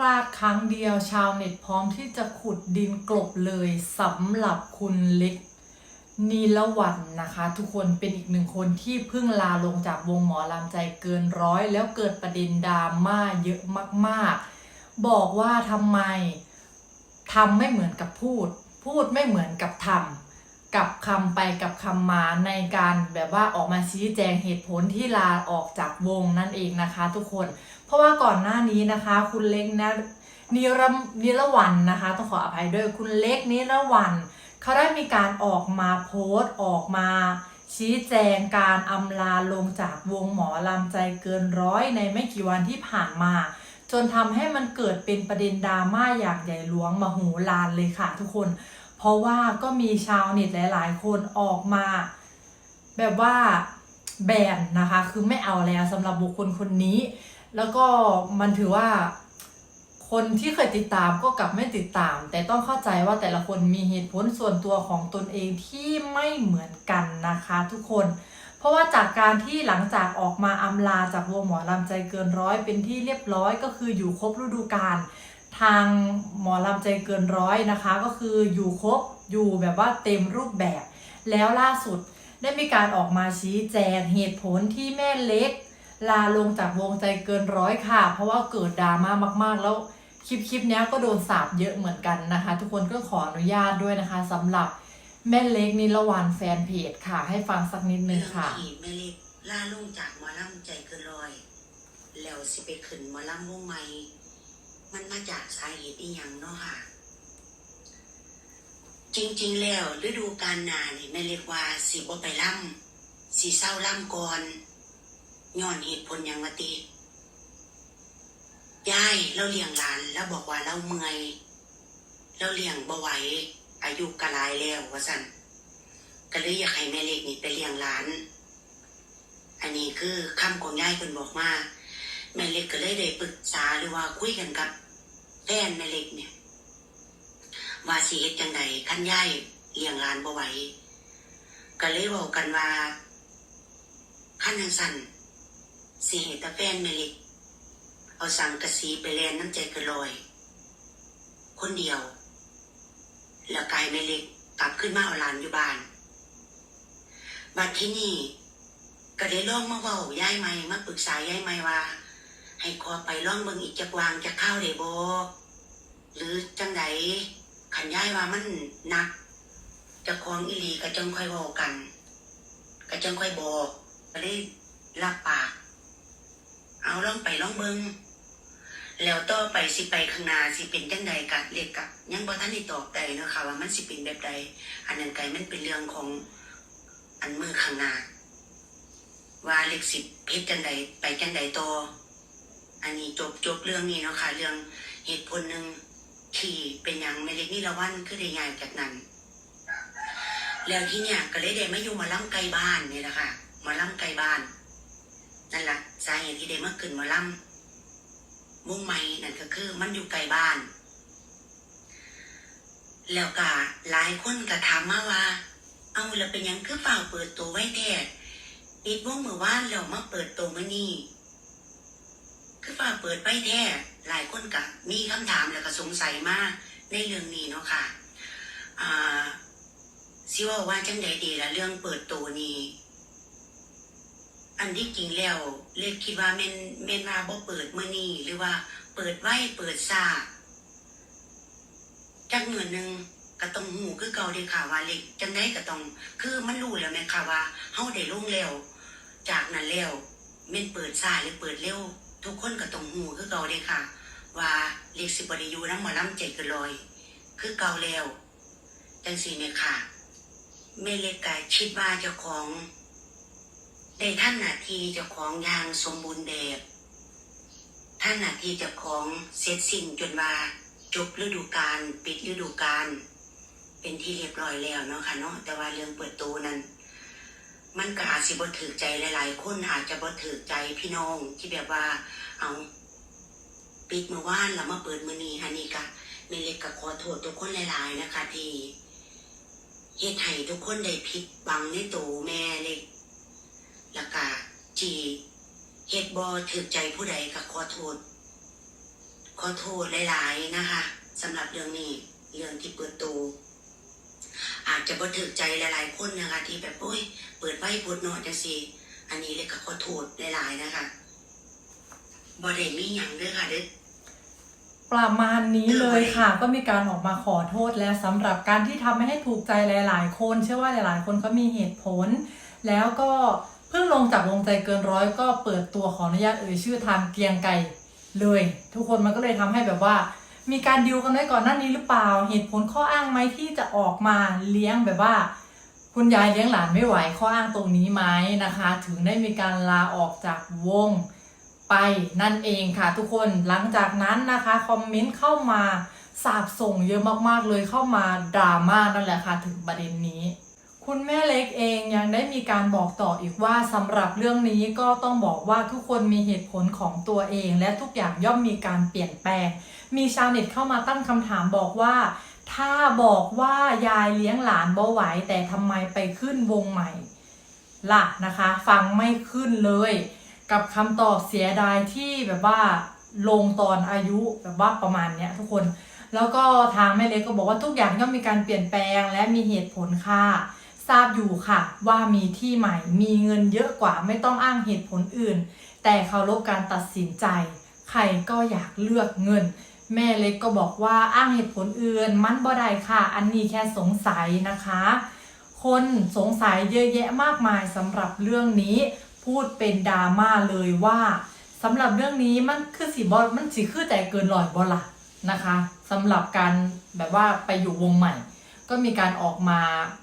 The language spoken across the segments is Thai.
พลาดครั้งเดียวชาวเน็ตพร้อมที่จะขุดดินกลบเลยสำหรับคุณเล็กนีละวันนะคะ ทุกคนเป็นอีกหนึ่งคนที่เพิ่งลาลงจากวงหมอลำใจเกินร้อย แล้วเกิดประเด็นดราม่าเยอะมากๆ บอกว่าทำไมทำไม่เหมือนกับพูด พูดไม่เหมือนกับทำกับคำไปกับคำมาในการแบบว่าออกมาชี้แจงเหตุผลที่ลาออกจากวงนั่นเองนะคะ ทุกคน เพราะว่าก่อนหน้านี้นะคะ คุณเล็กนะนิรนิรวันนะคะ ต้องขออภัยด้วยคุณเล็กนิรวันเขาได้มีการออกมาโพสต์ออกมาชี้แจงการอำลาลงจากวงหมอลำใจเกินร้อยในไม่กี่วันที่ผ่านมา จนทำให้มันเกิดเป็นประเด็นดราม่าอย่างใหญ่หลวงมโหฬารเลยค่ะทุกคน เพราะว่าก็มีชาวเน็ตหลาย ๆ คนออกมา แบบว่าแบนนะคะ คือไม่เอาแล้วสำหรับบุคคลคนนี้ แล้วก็มันถือว่า คนที่เคยติดตามก็กลับไม่ติดตาม แต่ต้องเข้าใจว่าแต่ละคนมีเหตุผลส่วนตัวของตนเองที่ไม่เหมือนกันนะคะทุกคน เพราะว่าจากการที่หลังจากออกมาอำลาจากวงหมอลำใจเกินร้อยเป็นที่เรียบร้อยก็คืออยู่ครบฤดูกาลทางหมอลำใจเกินร้อยนะคะ ก็คืออยู่ครบอยู่แบบว่าเต็มรูปแบบ แล้วล่าสุดได้มีการออกมาชี้แจงเหตุผลที่แม่เล็ก ลาลงจากวงใจเกินร้อยค่ะ เพราะว่าเกิดดราม่ามากๆ แล้วคลิปคลิปนี้ก็โดนสาบเยอะเหมือนกันนะคะ ทุกคนก็ขออนุญาตด้วยนะคะสำหรับแม่เล็กนิรวันแฟนเพจค่ะ ให้ฟังสักนิดนึงค่ะแม่เล็กลาลงจากมอลำใจเกินร้อย แล้วสิไปขึ้นมอลำวงใหม่มันมาจากสาเหตุอีหยังเนาะค่ะ จริงๆแล้วฤดูกาลหนานี่แม่เล็กว่าสิบ่ไปล่ำสิเศร้าล่ำก่อน ย้อนเหตุผลหยังมาติยายเราเลี้ยงหลานแล้วบอกว่าเราเมื่อยเราเลี้ยงบ่ไหวอายุกะลายแล้วว่าสันก็เลยอยากให้แม่เล็กนี่ไปเลี้ยงหลาน อันนี้คือคำของยายเพิ่นบอกมาแม่เล็กก็เลยได้ปรึกษาหรือว่าคุยกันกับแฟนแม่เล็กเนี่ย ว่าสิเฮ็ดจังไดคันยายเลี้ยงหลานบ่ไหวก็เลยบอกกันว่าคันจังสั่น สิให้ตาแฟนแม่เล็กเอาสังกะสีไปแลนน้ำใจกระลอย คนเดียว แล้วกายแม่เล็กกลับขึ้นมาเอาหลานอยู่บ้าน บัดที่นี่ก็ได้ลองมาเว้าย้ายใหม่มาปรึกษาย้ายใหม่ว่า ให้ขอไปลองเบิงอีกจักวางจะเข้าได้บ่หรือจังไดขันย้ายว่ามันหนักจะคลองอีลีก็จังค่อยเว้ากัน ก็จังค่อยบอกก็เลยรับปาก เอาลองไปลองเบิงแล้วต่อไปสิไปข้างหน้าสิเป็นจังใดกะเรียกกะยังบ่ทันได้ตอบได้เนาะค่ะว่ามันสิเป็นแบบใด อันนั้นไกลมันเป็นเรื่องของอันมือข้างหน้าว่าเลขสิบเพชรจังใดไปจังใดต่ออันนี้จบจบเรื่องนี้เนาะค่ะเรื่องเหตุผลหนึ่งที่เป็นอย่างไม่เล็กนี่ละวันคือได้ง่ายจากนั้น แล้วที่เนี่ยก็เลยได้มาอยู่มาล่ำไกลบ้านนี่แหละค่ะมาล่ำไกลบ้าน นั่นแหละสาเหตุที่ได้มาขึ้นมาล่ำมุ่งไม่นั่นก็คือ มันอยู่ไกลบ้าน แล้วก็หลายคนก็ถามมาว่า เอาแล้วเป็นยังคือเปล่าเปิดตัวไว้แท้ปิดวงมือว่านแล้วมาเปิดตัวมื่อนี้คือเปล่าเปิดไว้แท้หลายคนก็มีคำถามแล้วก็สงสัยมากในเรื่องนี้เนาะค่ะอ่าสิว่าว่าจังใดดีละเรื่องเปิดตัวนี้ อันที่จริงแล้วเล็กคิดว่าแม่นแม่นว่าบ่เปิดมือนี้หรือว่า เปิดไว้เปิดซาจักเงินหนึ่งก็ต้องหูคือเก่าเด้ค่ะว่าเล็กจังได้ก็ต้อง คือมันรู้แล้วแม่ค่ะว่าเฮาได้ลงแล้วจากนั้นแล้วแม่นเปิดซาหรือเปิดเร็ว ทุกคนก็ต้องหูคือเก่าเด้ค่ะ ว่าเล็กสิบ่ได้อยู่นำหมอลำใจกินร้อย คือเก่าแล้วจังซี่แม่ค่ะแม่เล็กก็คิดว่าเจ้าของ ได้ท่านหน้าที่เจ้าของอย่างสมบูรณ์แบบท่านหน้าที่เจ้าของเสร็จสิ้นจนว่าจบฤดูกาลปิดฤดูกาลเป็นที่เรียบร้อยแล้วเนาะค่ะเนาะแต่ว่าเรื่องเปิดตัวนั้น มันก็อาจสิบ่ถือใจหลาย ๆ คนอาจจะบ่ถือใจพี่น้องที่แบบว่าเอาปิดเมื่อวานแล้วมาเปิดมือนี้ฮันนี่ก็แม่เล็กก็ขอโทษทุกคนหลาย ๆ นะคะที่เฮ็ดให้ทุกคนได้ผิดหวังในตัวแม่เล็ก แล้วก็ที่เฮ็ดบ่ถือใจผู้ใดก็ขอโทษ ขอโทษหลายๆนะคะสำหรับเรื่องนี้เรื่องที่เปิดตูอาจจะบ่ถึกใจหลายๆคนนะคะ ที่แบบโอ้ยเปิดไว้พูดนาะจังซี่อันนี้เลยก็ขอโทษหลายๆนะคะบ่ได้มีหยังเด้อค่ะเด้อประมาณนี้เลยค่ะ ก็มีการออกมาขอโทษแล้วสำหรับการที่ทำไม่ให้ถูกใจหลาย ๆ คน เชื่อว่าหลาย ๆ คนก็มีเหตุผล แล้วก็ พิ่งลงจากวงใจเกินร้อยก็เปิดตัวขออนุญาตเอ่ยชื่อทางเกียงไก่เลย ทุกคนมันก็เลยทำให้แบบว่า มีการดิวกันไว้ก่อนหน้านี้หรือเปล่า เหตุผลข้ออ้างไหมที่จะออกมาเลี้ยงแบบว่า คุณยายเลี้ยงหลานไม่ไหวข้ออ้างตรงนี้ไหมนะคะ ถึงได้มีการลาออกจากวงไปนั่นเองค่ะทุกคนหลังจากนั้นนะคะคอมเมนต์เข้ามาสาบส่งเยอะมากๆเลยเข้ามาดราม่านั่นแหละค่ะถึงประเด็นนี้ คุณแม่เล็กเองยังได้มีการบอกต่ออีกว่าสำหรับเรื่องนี้ก็ต้องบอกว่าทุกคนมีเหตุผลของตัวเอง และทุกอย่างย่อมมีการเปลี่ยนแปลง มีชาวเน็ตเข้ามาตั้งคำถามบอกว่า ถ้าบอกว่ายายเลี้ยงหลานบ่ไหวแต่ทำไมไปขึ้นวงใหม่ล่ะนะคะ ฟังไม่ขึ้นเลย กับคำตอบเสียดายที่แบบว่าลงตอนอายุแบบว่าประมาณเนี้ยทุกคน แล้วก็ทางแม่เล็กก็บอกว่าทุกอย่างย่อมมีการเปลี่ยนแปลงและมีเหตุผลค่ะ ทราบอยู่ค่ะ ว่ามีที่ใหม่ มีเงินเยอะกว่าไม่ต้องอ้างเหตุผลอื่น แต่เคารพการตัดสินใจ ใครก็อยากเลือกเงิน แม่เล็กก็บอกว่าอ้างเหตุผลอื่น มันบ่ได้ค่ะ อันนี้แค่สงสัยนะคะ คนสงสัยเยอะแยะมากมายสำหรับเรื่องนี้ พูดเป็นดราม่าเลยว่าสำหรับเรื่องนี้มันคือสีบอลมันสีคือแต่เกินลอยบอลละนะคะสำหรับการแบบว่าไปอยู่วงใหม่ ก็มีการออกมา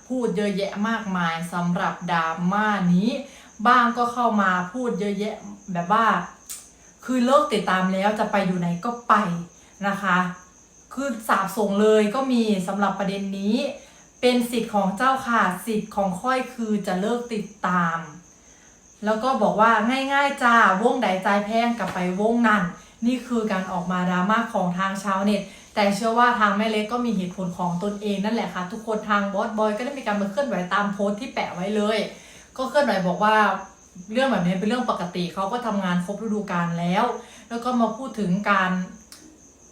พูดเยอะแยะมากมายสำหรับดราม่านี้ บ้างก็เข้ามาพูดเยอะแยะแบบว่า คือเลิกติดตามแล้วจะไปอยู่ไหนก็ไปนะคะ คือสาบส่งเลยก็มีสำหรับประเด็นนี้ เป็นสิทธิ์ของเจ้าค่ะสิทธิ์ของค่อยคือจะเลิกติดตาม แล้วก็บอกว่าง่ายๆจ้าวงใดใจแพงกลับไปวงนั้น นี่คือการออกมาดราม่าของทางชาวเน็ต แต่เชื่อว่าทางแม่เล็กก็มีเหตุผลของตนเองนั่นแหละค่ะ ทุกคนทางบอสบอยก็ได้มีการมาเคลื่อนไหวตามโพสต์ที่แปะไว้เลย ก็เคลื่อนไหวบอกว่าเรื่องแบบนี้เป็นเรื่องปกติเขาก็ทำงานครบฤดูกาลแล้ว แล้วก็มาพูดถึงการ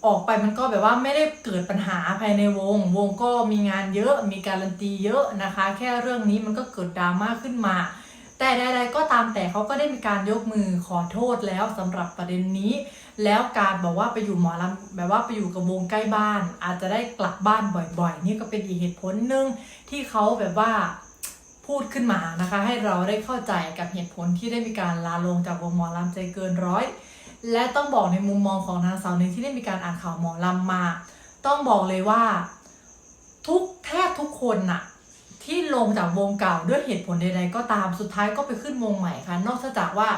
ออกไปมันก็แบบว่าไม่ได้เกิดปัญหาภายในวง วงก็มีงานเยอะมีการันตีเยอะนะคะ แค่เรื่องนี้มันก็เกิดดราม่าขึ้นมา แต่ใดๆก็ตามแต่เขาก็ได้มีการยกมือขอโทษแล้วสำหรับประเด็นนี้ แล้วการบอกว่าไปอยู่หมอลำแบบว่าไปอยู่กับวงใกล้บ้าน อาจจะได้กลับบ้านบ่อยๆ นี่ก็เป็นอีกเหตุผลหนึ่งที่เขาแบบว่าพูดขึ้นมานะคะ ให้เราได้เข้าใจกับเหตุผลที่ได้มีการลาลงจากวงหมอลำใจเกินร้อย และต้องบอกในมุมมองของนางสาวหนึ่งที่ได้มีการอ่านข่าวหมอลำมา ต้องบอกเลยว่า ทุกแทบทุกคนน่ะที่ลงจากวงเก่าด้วยเหตุผลใดๆก็ตามสุดท้ายก็ไปขึ้นวงใหม่ค่ะนอกจากว่า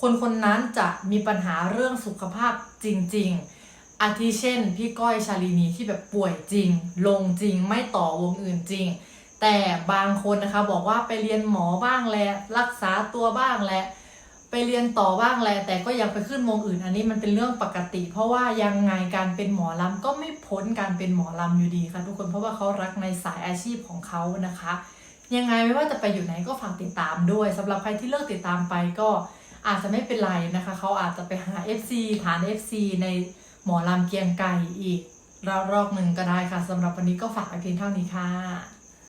คนคนนั้นจะมีปัญหาเรื่องสุขภาพจริง ๆ อาทิเช่น พี่ก้อยชาลีนีที่แบบป่วยจริง ลงจริงไม่ต่อวงอื่นจริง แต่บางคนนะคะบอกว่าไปเรียนหมอบ้างแหละรักษาตัวบ้างแหละไปเรียนต่อบ้างแหละแต่ก็ยังไปขึ้นวงอื่น อันนี้มันเป็นเรื่องปกติ เพราะว่ายังไงการเป็นหมอลำก็ไม่พ้นการเป็นหมอลำอยู่ดีค่ะทุกคนเพราะว่าเขารักในสายอาชีพของเขานะคะ ยังไงไม่ว่าจะไปอยู่ไหนก็ฝากติดตามด้วยสำหรับใครที่เลิกติดตามไปก็ อาจจะไม่เป็นไรนะคะเขาอาจจะไปหา FC ฐาน FC ในหมอลำเกียงไก่อีกรอบหนึ่งก็ได้ค่ะสำหรับวันนี้ก็ฝากเพียงเท่านี้ค่ะ